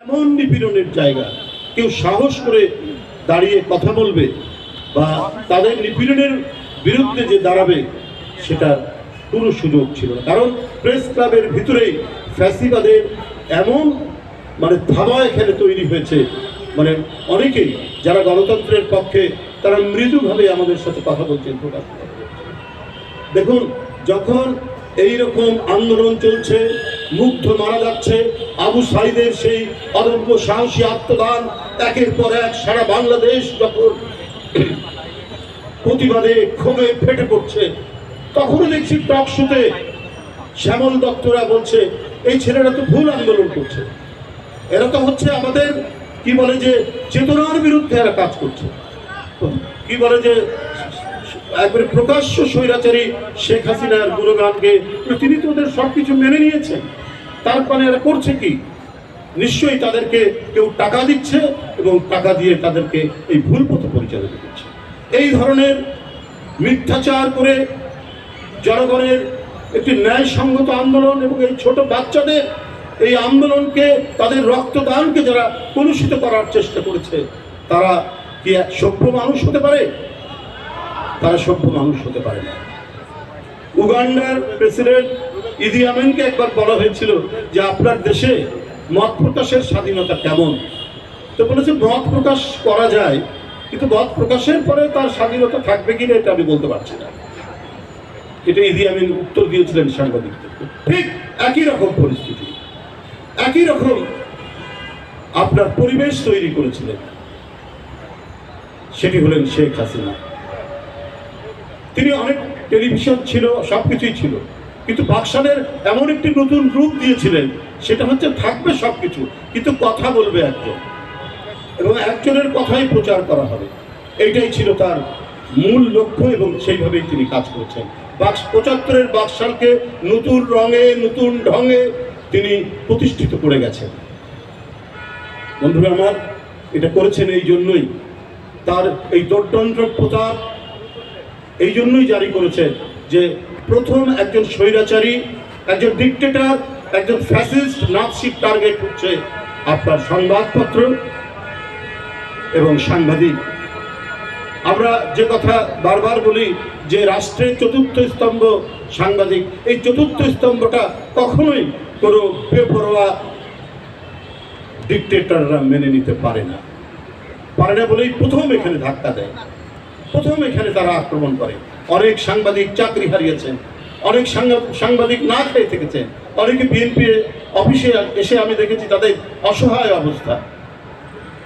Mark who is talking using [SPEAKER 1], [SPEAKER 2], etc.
[SPEAKER 1] এমন নিপীড়নের জায়গা। কেউ সাহস করে দাঁড়িয়ে কথা বলবে বা তাদের নিপীড়নের বিরুদ্ধে যে দাঁড়াবে সেটা কোনো সুযোগ ছিল না। কারণ প্রেস ক্লাবের ভিতরেই ফ্যাসিবাদের এমন মানে ধাবা এখানে তৈরি হয়েছে মানে অনেকেই যারা গণতন্ত্রের পক্ষে, তারা মৃদুভাবে আমাদের সাথে কথা বলছেন, প্রকাশ দেখুন, যখন এই রকম আন্দোলন চলছে মুগ্ধ মারা যাচ্ছে আবু সাইদের সেই অদম্য সাহসী আত্মদান। একের পর এক সারা বাংলাদেশ যখন প্রতিবাদে ক্ষোভে ফেটে পড়ছে, তখনও দেখছি টক শুতে শ্যামল দত্তরা বলছে, এই ছেলেরা তো ভুল আন্দোলন করছে। এরা তো হচ্ছে আমাদের, কি বলে যে, চেতনার বিরুদ্ধে এরা কাজ করছে। কি বলে যে, একবারে প্রকাশ্য স্বৈরাচারী শেখ হাসিনার গুণগানকে তিনি তো ওদের সব কিছু মেনে নিয়েছেন। তারপরে এরা করছে কি? নিশ্চয়ই তাদেরকে কেউ টাকা দিচ্ছে এবং টাকা দিয়ে তাদেরকে এই ভুল পথে পরিচালিত করছে। এই ধরনের মিথ্যাচার করে জনগণের একটি ন্যায়সঙ্গত আন্দোলন এবং এই ছোট বাচ্চাদের এই আন্দোলনকে, তাদের রক্তদানকে যারা কলুষিত করার চেষ্টা করেছে, তারা কি সভ্য মানুষ হতে পারে? তারা সভ্য মানুষ হতে পারে না। উগান্ডার প্রেসিডেন্ট ইদি আমিনকে একবার বলা হয়েছিল যে আপনার দেশে মত প্রকাশের স্বাধীনতা কেমন? তো বলেছে, মত প্রকাশ করা যায়, কিন্তু মত প্রকাশের পরে তার স্বাধীনতা থাকবে কিনা এটা আমি বলতে পারছি না। এটা ইদি আমিন উত্তর দিয়েছিলেন সাংবাদিকদেরকে ঠিক একই রকম পরিস্থিতি। একই রকম আপনার পরিবেশ তৈরি করেছিলেন। সেটি হলেন শেখ হাসিনা। তিনি অনেক টেলিভিশন ছিল সব কিছুই ছিল। কিন্তু বাকশালের এমন একটি নতুন রূপ দিয়েছিলেন, সেটা হচ্ছে থাকবে সব কিছু কিন্তু কথা বলবে একজন। এবং একজনের কথাই প্রচার করা হবে। এইটাই ছিল তার মূল লক্ষ্য এবং সেইভাবেই তিনি কাজ করেছেন। বাক্স পঁচাত্তরের বাকশালকে নতুন রঙে, নতুন ঢঙে তিনি প্রতিষ্ঠিত করে গেছেন। বন্ধুরা আমার, এটা করেছেন এই জন্যই। তার এই দোর্দণ্ড প্রতাপ এই জন্যই জারি করেছে যে প্রথম একজন স্বৈরাচারী, একজন ডিকটেটর একজন ফ্যাসিস্ট নাৎসিক টার্গেট হচ্ছে আপনার সংবাদপত্র এবং সাংবাদিক। আমরা যে কথা বারবার বলি যে রাষ্ট্রের চতুর্থ স্তম্ভ সাংবাদিক, এই চতুর্থ স্তম্ভটা কখনোই কোনো বেপরোয়া ডিকটেটররা মেনে নিতে পারে না। পারে না বলেই প্রথম এখানে ধাক্কা দেয়। প্রথম এখানে তারা আক্রমণ করে। অনেক সাংবাদিক চাকরি হারিয়েছেন, অনেক সাংবা- সাংবাদিক না খেয়ে থেকেছেন, অনেকে বিএনপি অফিসে এসে আমি দেখেছি তাদের অসহায় অবস্থা।